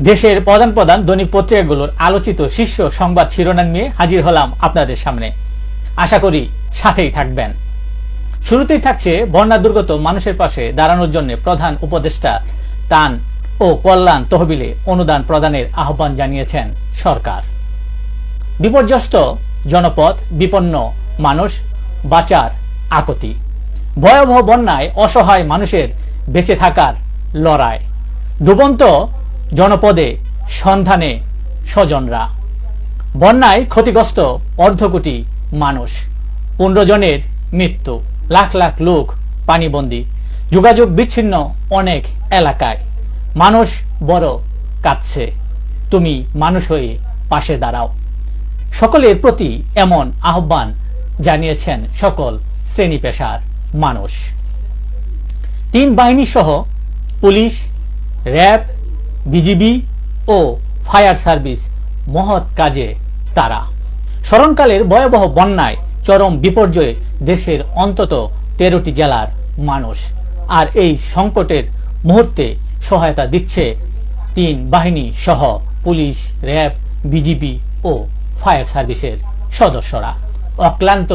দেশের প্রধান প্রধান দৈনিক পত্রিকাগুলোর আলোচিত শীর্ষ সংবাদ শিরোনাম নিয়ে হাজির হলাম আপনাদের সামনে। আশা করি সাথেই থাকবেন। শুরুতেই থাকছে বন্যা দুর্গত মানুষের পাশে দাঁড়ানোর জন্য প্রধান উপদেষ্টা তান ও কল্যাণ তহবিলে অনুদান প্রদানের আহ্বান জানিয়েছেন সরকার। বিপর্যস্ত জনপদ বিপন্ন মানুষ, বাঁচার আকতি। ভয়াবহ বন্যায় অসহায় মানুষের বেঁচে থাকার লড়াই। ডুবন্ত জনপদে, সন্ধানে স্বজনরা। বন্যায় ক্ষতিগ্রস্ত অর্ধকোটি মানুষ। পনেরো জনের মৃত্যু। লাখ লাখ লোক পানিবন্দী। যোগাযোগ বিচ্ছিন্ন অনেক এলাকায়। মানুষ বড় কাঁদছে। তুমি মানুষ হয়ে পাশে দাঁড়াও। সকলের প্রতি এমন আহ্বান জানিয়েছেন সকল শ্রেণি পেশার মানুষ। তিন বাহিনী সহ পুলিশ, র্যাব বিজিবি ও ফায়ার সার্ভিস মহৎ কাজে তারা। স্মরণকালের ভয়াবহ বন্যায় চরম বিপর্যয়ে দেশের অন্তত তেরোটি জেলার মানুষ। আর এই সংকটের মুহূর্তে সহায়তা দিচ্ছে তিন বাহিনী সহ পুলিশ, র্যাব, বিজিবি ও ফায়ার সার্ভিসের সদস্যরা। অক্লান্ত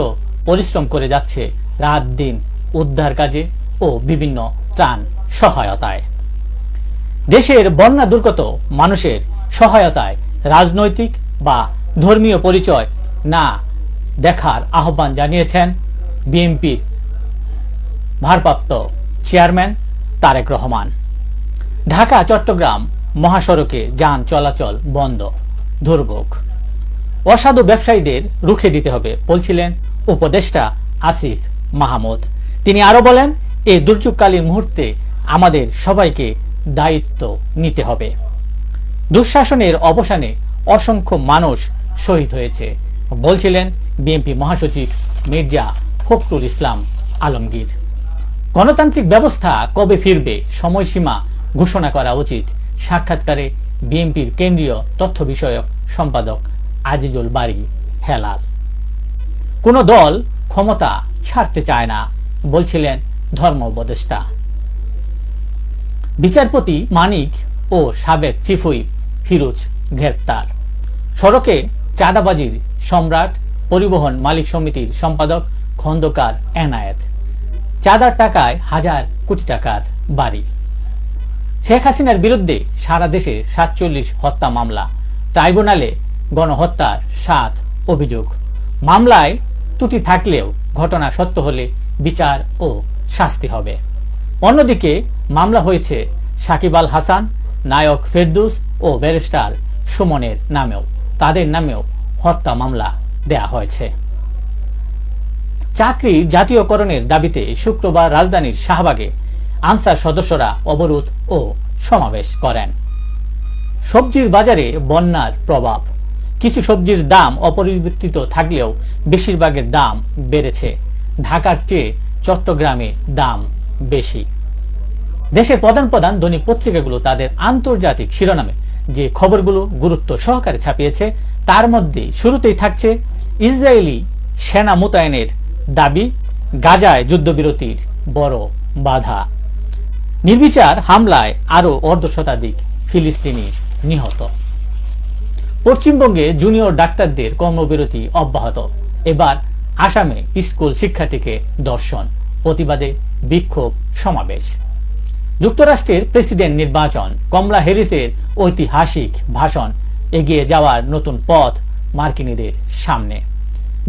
পরিশ্রম করে যাচ্ছে রাত দিন উদ্ধার কাজে ও বিভিন্ন ত্রাণ সহায়তায়। দেশের বন্যা দুর্গত মানুষের সহায়তায় রাজনৈতিক বা ধর্মীয় পরিচয় না দেখার আহ্বান জানিয়েছেন বিএনপির ভারপ্রাপ্ত চেয়ারম্যান তারেক রহমান। ঢাকা, চট্টগ্রাম মহাসড়কে যান চলাচল বন্ধ, দুর্ভোগ। অসাধু ব্যবসায়ীদের রুখে দিতে হবে, বলছিলেন উপদেষ্টা আসিফ মাহমুদ। তিনি আরও বলেন, এই দুর্যোগকালীন মুহূর্তে আমাদের সবাইকে দায়িত্ব নিতে হবে। দুঃশাসনের অবসানে অসংখ্য মানুষ শহীদ হয়েছে, বলছিলেন বিএনপি মহাসচিব মির্জা ফখরুল ইসলাম আলমগীর। গণতান্ত্রিক ব্যবস্থা কবে ফিরবে সময়সীমা ঘোষণা করা উচিত, সাক্ষাৎকারে বিএনপির কেন্দ্রীয় তথ্য বিষয়ক সম্পাদক আজিজুল বাড়ি হেলাল। কোন দল ক্ষমতা ছাড়তে চায় না, বলছিলেন ধর্ম উপদেষ্টা। বিচারপতি মানিক ও সাবেক চিফ হুইপ ফিরোজ গ্রেপ্তার। সড়কে চাঁদাবাজির সম্রাট পরিবহন মালিক সমিতির সম্পাদক খন্দকার এনায়েত। চাঁদার টাকায় হাজার কোটি টাকার বাড়ি। শেখ হাসিনার বিরুদ্ধে সারা দেশে সাতচল্লিশ হত্যা মামলা। ট্রাইব্যুনালে গণহত্যার সাত অভিযোগ। মামলায় ত্রুটি থাকলেও ঘটনা সত্য হলে বিচার ও শাস্তি হবে। অন্যদিকে মামলা হয়েছে সাকিব আল হাসান, নায়ক ফেরদুস ও ব্যারিস্টার সুমনের নামেও। তাদের নামেও হত্যা মামলা দেয়া হয়েছে। চাকরি জাতীয়করণের দাবিতে শুক্রবার রাজধানীর শাহবাগে আনসার সদস্যরা অবরোধ ও সমাবেশ করেন। সবজির বাজারে বন্যার প্রভাব। কিছু সবজির দাম অপরিবর্তিত থাকলেও বেশিরভাগের দাম বেড়েছে। ঢাকার চেয়ে চট্টগ্রামে দাম বেশি। দেশের প্রধান প্রধান দৈনিক পত্রিকাগুলো তাদের আন্তর্জাতিক শিরোনামে যে খবরগুলো গুরুত্ব সহকারে ছাপিয়েছে, তার মধ্যে শুরুতেই থাকছে ইসরায়েলি সেনা মোতায়েনের দাবি, গাজায় যুদ্ধবিরতির বড় বাধা। নির্বিচার হামলায় আরও অর্ধ শতাধিক ফিলিস্তিনি নিহত। পশ্চিমবঙ্গে জুনিয়র ডাক্তারদের কর্মবিরতি অব্যাহত। এবার আসামে স্কুল শিক্ষার্থীকে দর্শন। প্রতিবাদে বিক্ষোভ সমাবেশ। যুক্তরাষ্ট্রের প্রেসিডেন্ট নির্বাচন কমলা হ্যারিসের ঐতিহাসিক ভাষণ এগিয়ে যাওয়ার নতুন পথ মার্কিনীদের সামনে।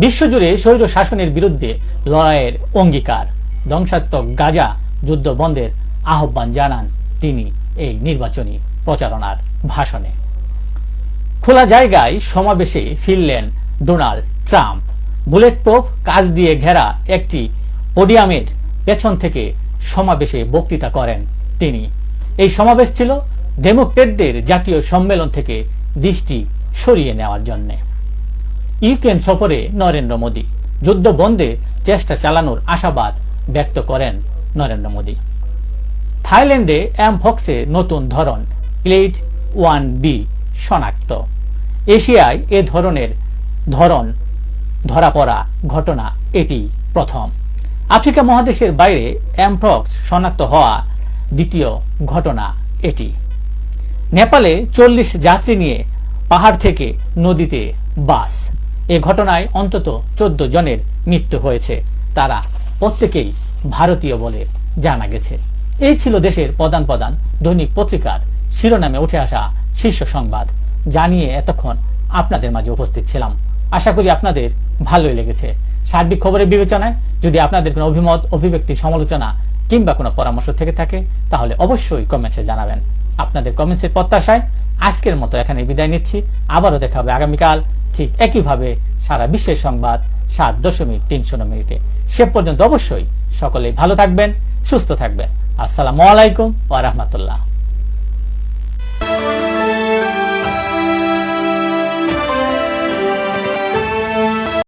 বিশ্বজুড়ে স্বৈর শাসনের বিরুদ্ধে লড়াইয়ের অঙ্গীকার। ধ্বংসাত্মক গাজা যুদ্ধ বন্ধের আহ্বান জানান তিনি এই নির্বাচনী প্রচারণার ভাষণে। খোলা জায়গায় সমাবেশে ফিরলেন ডোনাল্ড ট্রাম্প। বুলেট প্রুফ কাজ দিয়ে ঘেরা একটি পোডিয়ামের পেছন থেকে সমাবেশে বক্তৃতা করেন তিনি। এই সমাবেশ ছিল ডেমোক্রেটদের জাতীয় সম্মেলন থেকে দৃষ্টি সরিয়ে নেওয়ার জন্য। ইউক্রেন সফরে নরেন্দ্র মোদী যুদ্ধ বন্ধে চেষ্টা চালানোর আশাবাদ ব্যক্ত করেন নরেন্দ্র মোদী। থাইল্যান্ডে অ্যামফক্সে নতুন ধরন ক্লেড ওয়ান বি, শনাক্ত। এশিয়ায় এ ধরনের ধরন ধরা পড়া ঘটনা এটি প্রথম। আফ্রিকা মহাদেশের বাইরে অ্যামফ্রক্স শনাক্ত হওয়া দ্বিতীয় ঘটনা এটি। নেপালে চল্লিশ যাত্রী নিয়ে পাহাড় থেকে নদীতে বাস। এ ঘটনায় অন্তত চোদ্দ জনের মৃত্যু হয়েছে। তারা প্রত্যেকেই ভারতীয় বলে জানা গেছে। এই ছিল দেশের প্রধান প্রধান দৈনিক পত্রিকার শিরোনামে উঠে আসা শীর্ষ সংবাদ। জানিয়ে এতক্ষণ আপনাদের মাঝে উপস্থিত ছিলাম। আশা করি আপনাদের ভালোই লেগেছে। সার্বিক খবরের বিবেচনায় যদি আপনাদের কোনো অভিমত, অভিব্যক্তি, সমালোচনা কিংবা কোনো পরামর্শ থেকে থাকে, তাহলে অবশ্যই কমেন্টসে জানাবেন। আপনাদের কমেন্টসের প্রত্যাশায় আজকের মতো এখানে বিদায় নিচ্ছি। আবারও দেখা হবে আগামীকাল ঠিক একইভাবে সারা বিশ্বের সংবাদ সাত দশমিক তিন শূন্য মিনিটে। সে পর্যন্ত অবশ্যই সকলেই ভালো থাকবেন, সুস্থ থাকবেন। আসসালামু আলাইকুম ওয়া রাহমাতুল্লাহ।